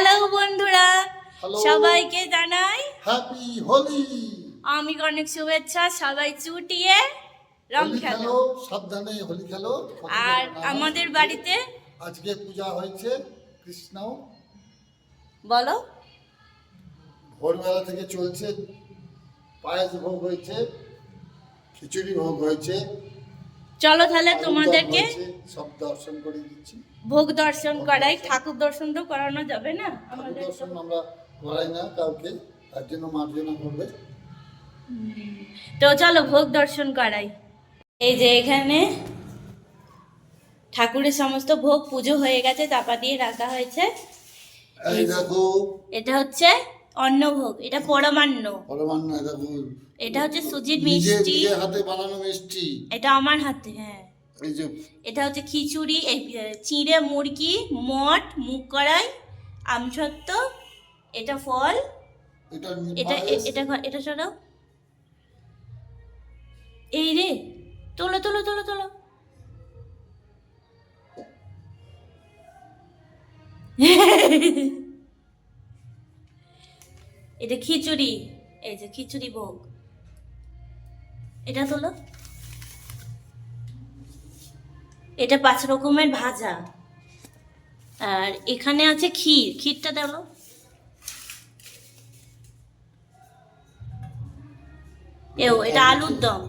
Hello বন্ধুরা। সবাইকে জানাই হ্যাপি হোলি আমি অনেক শুভেচ্ছা সবাই চুটিয়ে রং খেলো। সাবধানে হোলি খেলো। আর আমাদের বাড়িতে আজকে পূজা হয়েছে কৃষ্ণ বলো। ভোরবেলা থেকে চলছে পায়েস ভোগ হয়েছে খিচুড়ি ভোগ হয়েছে। চলো তাহলে তোমাদেরকে সব দর্শন করে দিচ্ছি। ভোগ দর্শন করাই ঠাকুর দর্শন তো করানো যাবে না আমাদের তো- দর্শন আমরা করাই না কাউকে তার জন্য মার্জনা করবে। তো চলো ভোগ দর্শন করাই। এই যে এখানে ঠাকুরের সমস্ত ভোগ পুজো হয়ে গেছে চাপা দিয়ে রাখা হয়েছে। এই দেখো এটা হচ্ছে অন্নভোগ এটা পরমান্ন। পরমান্ন দেখো এটা হচ্ছে সুজির মিষ্টি। নিজে হাতে বানানো মিষ্টি। এটা আমার হাতে হ্যাঁ। এই যে এটা হচ্ছে খিচুড়ি চিঁড়ে মুরগি মট মুগ কড়াই আমসত্ত্ব এটা ফল। এটা এটা এটা এটা সরাও। এই রে তোলো তোলো তোলো তোলো। এটা খিচুড়ি, এই যে খিচুড়ি ভোগ। এটা তোলো। এটা পাঁচ রকমের ভাজা। আর এখানে আছে ক্ষীর। ক্ষীরটা দেখো এও, এটা আলুর দম।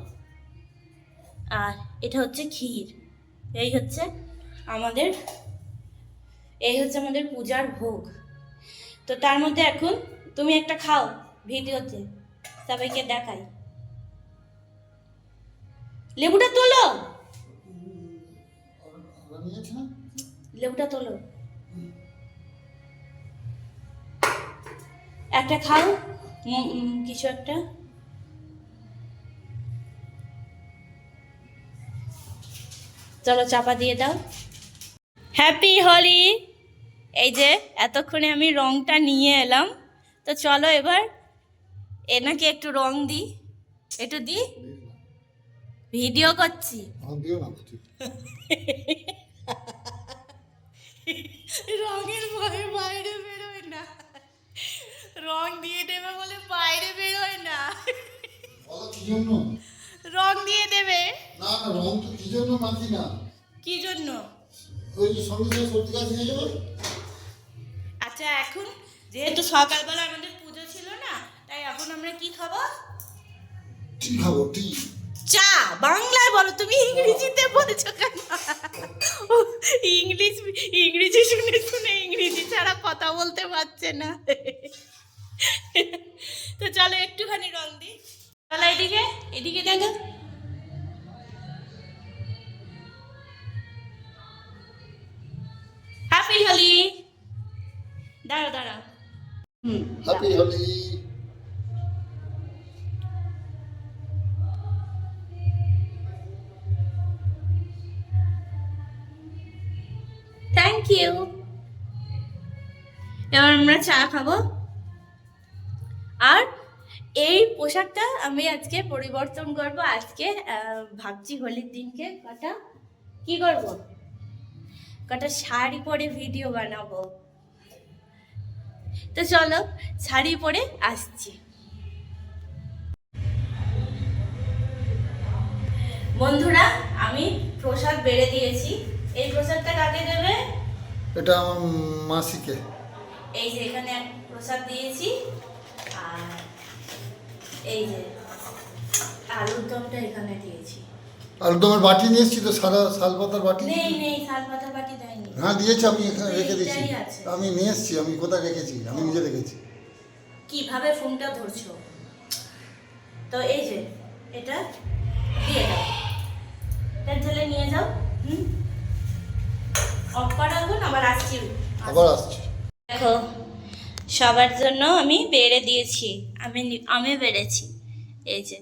আর এটা হচ্ছে ক্ষীর। এই হচ্ছে আমাদের, এই হচ্ছে আমাদের পূজার ভোগ। তো তার মধ্যে এখন তুমি একটা খাও, ভিডিওতে সবাইকে দেখাই। লেবুটা তোলো? লেবুটা তোলো। একটা খাও কিছু একটা। চলো চাপা দিয়ে দাও। হ্যাপি হোলি। এই যে, এতক্ষণে আমি রংটা নিয়ে এলাম। তো চলো এবার এনাকে একটু রং দিই একটু দিই। ভিডিও করছি। রঙের ভয়ে বাইরে বেরোয় না। রং দিয়ে দেবে বলে বাইরে বেরোয় না। বলো রং দিয়ে দেবে। না না রং তো কি জন্য মাখি না? কি জন্য? ওই যে সঙ্গে সঙ্গে সর্দি কাজ নিয়ে যাব। আচ্ছা এখন যেহেতু সকালবেলা আমাদের পুজো ছিল না তাই এখন আমরা কি খাব? টি খাব টি। চা! বাংলায় বলো তুমি ইংরেজিতে বলছো কেন? ইংলিশ ইংরেজি শুনে শুনে ইংরেজি ছাড়া কথা বলতে পারছে না। তো চলো একটুখানি রং দিই। চলো এদিকে এদিকে দেখো। হ্যাপি হোলি দাঁড়াও hmm happy Holi thank you এবার আমরা চা খাব। আর এই পোশাকটা আমি আজকে পরিবর্তন করব। আজকে আহ, ভাবছি হোলির দিনকে কটা কি করব? কটা শাড়ি পরে ভিডিও বানাবো। তো চলো শাড়ি পরে আসছি। বন্ধুরা আমি প্রসাদ বেড়ে দিয়েছি। এই প্রসাদটা কাকে দেবে? এটা আমার মাসিকে। এই যে এখানে প্রসাদ দিয়েছি। আর এই যে আলুর দমটা এখানে দিয়েছি। আর তোমার বাটি নিয়ে এসছি তো সাদা শাল পাতার বাটি? নেই নেই শাল পাতা বাটি দেয়নি। হ্যাঁ দিয়েছি আমি এখানে রেখে দিয়েছি। আমি নিয়ে এসছি আমি কোথায় রেখেছি? আমি নিজে রেখেছি। কীভাবে ফোনটা ধরছো? তো এই যে এটা দিয়ে দাও। এটা ঢেলে নিয়ে যাও। হুম? অফ করা রাখুন আবার আসছি। আবার আসছি। দেখো সবার জন্য আমি বেড়ে দিয়েছি। আমি আমি বেড়েছি। এই যে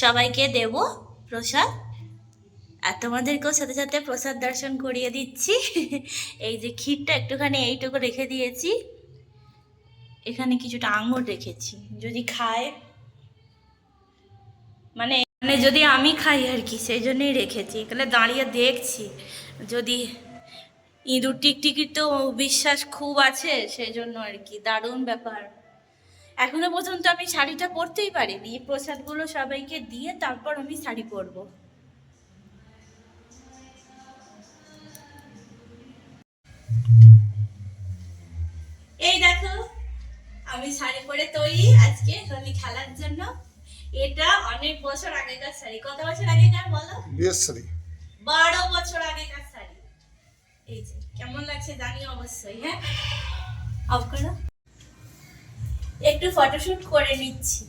সবাইকে দেব প্রসাদ। আর তোমাদেরকেও সাথে সাথে প্রসাদ দর্শন করিয়ে দিচ্ছি। এই যে ক্ষীরটা একটুখানি এইটুকু রেখে দিয়েছি। এখানে কিছুটা আঙুর রেখেছি। যদি খায় মানে মানে যদি আমি খাই আর কি, সেই জন্যই রেখেছি। এখানে দাঁড়িয়ে দেখছি। যদি ইঁদুর টিকটিকির তো বিশ্বাস খুব আছে, সেই জন্য আর কি, দারুণ ব্যাপার। এখনও পর্যন্ত আমি শাড়িটা পরতেই পারিনি। এই প্রসাদগুলো সবাইকে দিয়ে তারপর আমি শাড়ি পরবো। এই দেখো আমি শাড়ি পরে তৈরি আজকে হোলি খেলার জন্য। এটা অনেক বছর আগেকার শাড়ি। কত বছর আগেকার বলো? বিয়ের শাড়ি। বারো বছর আগেকার শাড়ি। এই যে কেমন লাগছে জানি অবশ্যই হ্যাঁ? অফ করো। একটু ফটোশুট করে নিচ্ছি।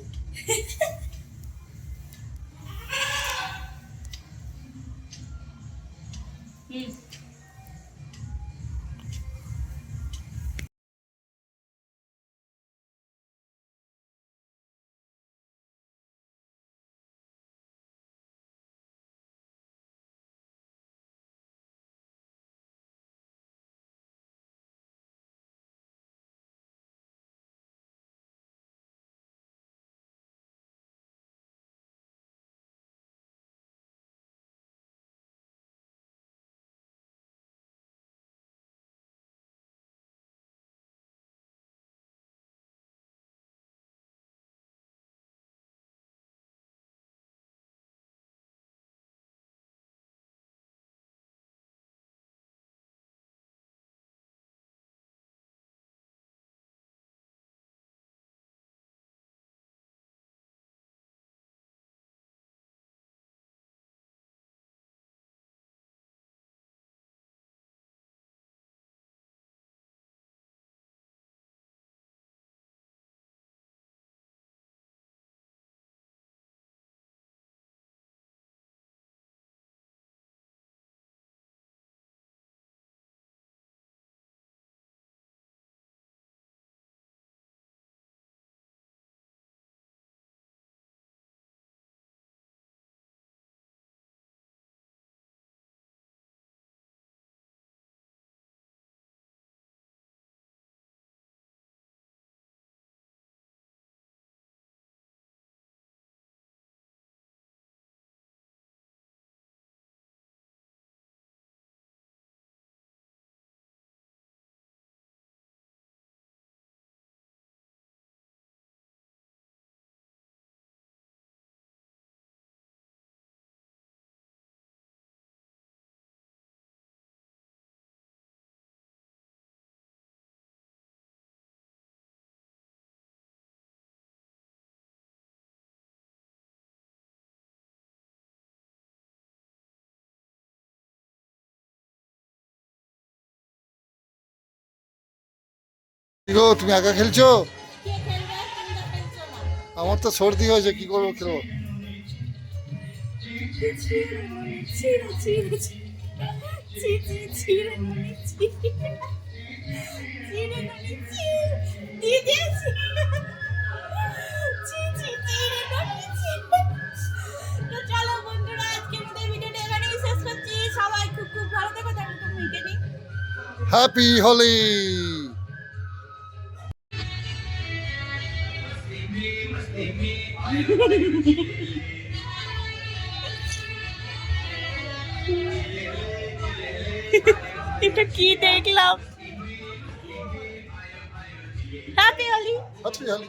হুম। গো তুমি একা খেলছো? আমার তো সর্দি হয়েছে কি করব খেলব? চলো বন্ধুরা আজকে ভিডিওটা এখানেই শেষ করছি সবাই খুব খুব ভালো থেকো তো হ্যাপি হোলি এটা কি দেখলাম? Happy Holi happy Holi